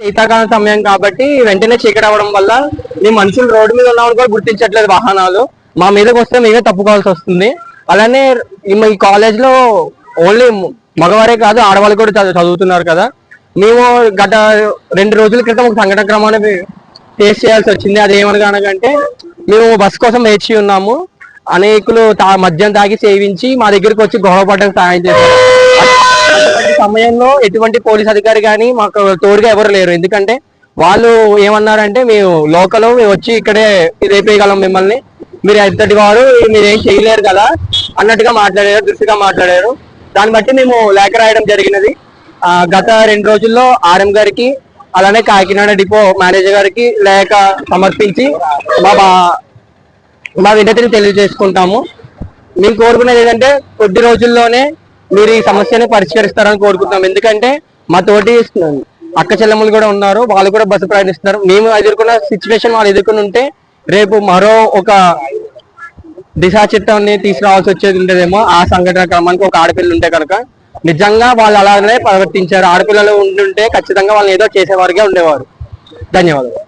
శీతాకాలం సమయం కాబట్టి వెంటనే చీకటి అవడం వల్ల మీ మనుషులు రోడ్డు మీద ఉన్నామని కూడా గుర్తించట్లేదు వాహనాలు. మా మీదకి వస్తే మేమే తప్పుకోవాల్సి వస్తుంది. అలానే ఈ ఈ కాలేజ్లో ఓన్లీ మగవారే కాదు ఆడవాళ్ళు కూడా చదువు- చదువుతున్నారు కదా. మేము గత రెండు రోజుల క్రితం ఒక సంఘటన క్రమాన్ని ఫేస్ చేయాల్సి వచ్చింది. అది ఏమనగానంటే మేము బస్ కోసం వేచి ఉన్నాము. అనేకులు తా మద్యం తాగి సేవించి మా దగ్గరికి వచ్చి గొడవ పడడానికి సహాయం చేశారు. సమయంలో ఎటువంటి పోలీస్ అధికారి కానీ మాకు తోడుగా ఎవరు లేరు. ఎందుకంటే వాళ్ళు ఏమన్నారంటే మేము లోకల్ మేము వచ్చి ఇక్కడే రేపేయగలం మిమ్మల్ని. మీరు ఎంతటి వారు మీరు చేయలేరు కదా అన్నట్టుగా మాట్లాడారు దృష్టిగా మాట్లాడారు. దాన్ని బట్టి మేము లేఖ రాయడం జరిగినది. గత రెండు రోజుల్లో ఆర్ఎం గారికి అలానే కాకినాడ డిపో మేనేజర్ గారికి లేఖ సమర్పించి మా మా వినతిని తెలియజేసుకుంటాము. మేము కోరుకునేది ఏంటంటే కొద్ది రోజుల్లోనే మీరు ఈ సమస్యని పరిష్కరిస్తారని కోరుకుంటున్నాం. ఎందుకంటే మా తోటి అక్క చెల్లెమ్మలు కూడా ఉన్నారు. వాళ్ళు కూడా బస్సు ప్రయాణిస్తున్నారు. మేము ఎదుర్కొన్న సిచ్యువేషన్ వాళ్ళు ఎదుర్కొని ఉంటే రేపు మరో ఒక దిశా చట్టాన్ని తీసుకురావాల్సి వచ్చేది ఉండేదేమో. ఆ సంఘటన క్రమానికి ఒక ఆడపిల్లలు ఉంటే కనుక నిజంగా వాళ్ళు అలానే ప్రవర్తించారు. ఆడపిల్లలు ఉంటుంటే ఖచ్చితంగా వాళ్ళు ఏదో చేసేవారుగా ఉండేవారు. ధన్యవాదాలు.